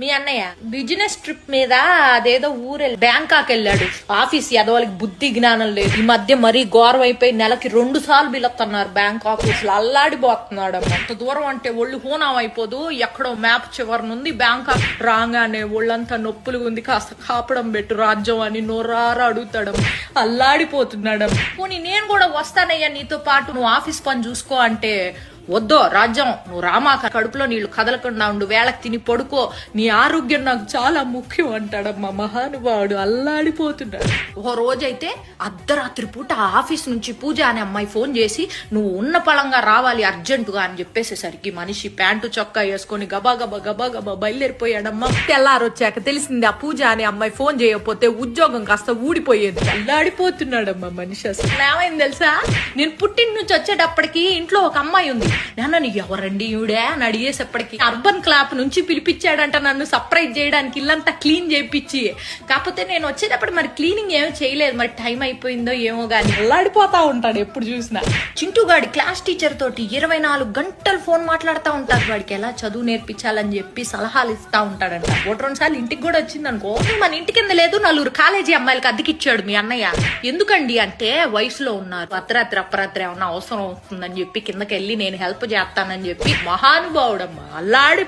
మీ అన్నయ్య business trip మీద అదేదో ఊరె బ్యాంకాక్ వెళ్ళాడు ఆఫీస్ ఎదవాళ్ళకి బుద్ధి జ్ఞానం లేదు. ఈ మధ్య మరీ ఘోరం అయిపోయి నెలకి రెండు సార్లు బిలొస్తున్నారు బ్యాంక్ ఆఫీస్లో అల్లాడిపోతున్నాడు అంత దూరం అంటే ఒళ్ళు హూనం అయిపోదు ఎక్కడో మ్యాప్ చివరి నుండి బ్యాంకాక్ రాగానే ఒళ్ళంతా నొప్పులు ఉంది. కాస్త కాపడం పెట్టు రాజ్యం అని నోరారా అడుగుతాడు అల్లాడిపోతున్నాడు పోనీ నేను కూడా వస్తానయ్యా నీతో పాటు. నువ్వు ఆఫీస్ పని చూసుకో అంటే వద్దో రాజ్యం నువ్వు రామాక కడుపులో నీళ్ళు కదలకుండా ఉండు వేళకు తిని పడుకో. నీ ఆరోగ్యం నాకు చాలా ముఖ్యం అంటాడమ్మా మహానుభావుడు. అల్లాడిపోతున్నాడు. ఓ రోజైతే అర్ధరాత్రి పూట ఆఫీస్ నుంచి పూజ అనే అమ్మాయి ఫోన్ చేసి నువ్వు ఉన్న పళంగా రావాలి అర్జెంటుగా అని చెప్పేసేసరికి మనిషి ప్యాంటు చొక్కా వేసుకొని గబా గబా గబా గబా బయలుదేరిపోయాడమ్మా. తెల్లారొచ్చాక తెలిసింది ఆ పూజ అనే అమ్మాయి ఫోన్ చేయకపోతే ఉద్యోగం కాస్త ఊడిపోయేది. అల్లాడిపోతున్నాడమ్మా మనిషి అసలు. ఏమైంది తెలుసా? నేను పుట్టిన నుంచి వచ్చేటప్పటికి ఇంట్లో ఒక అమ్మాయి ఉంది. నన్ను ఎవరండి ఈవిడే? అని అడిగేసేప్పటికి అర్బన్ క్లాప్ నుంచి పిలిపించాడంట నన్ను సర్ప్రైజ్ చేయడానికి ఇల్లంతా క్లీన్ చేయించి కాకపోతే నేను వచ్చేటప్పుడు మరి క్లీనింగ్ ఏమీ చేయలేదు. మరి టైం అయిపోయిందో ఏమో గాని అల్లాడిపోతా ఉంటాడు ఎప్పుడు చూసినా. చింటూ గాడి క్లాస్ టీచర్ తోటి ఇరవై నాలుగు గంటలు ఫోన్ మాట్లాడుతూ ఉంటాడు. వాడికి ఎలా చదువు నేర్పించాలని చెప్పి సలహాలు ఇస్తా ఉంటాడంట. ఒకటి రెండు సార్లు ఇంటికి కూడా వచ్చింది అనుకో మన ఇంటి కింద లేదు. నలుగురు కాలేజీ అమ్మాయిలకి అద్దెకిచ్చాడు మీ అన్నయ్య. ఎందుకండి? అంటే వయసులో ఉన్నారు. అర్ధరాత్రి అపరాత్రి ఏమన్నా అవసరం వస్తుందని చెప్పి కిందకి వెళ్ళి నేను హెల్ప్ చేస్తానని చెప్పి మహానుభావుడమ్మా అల్లాడి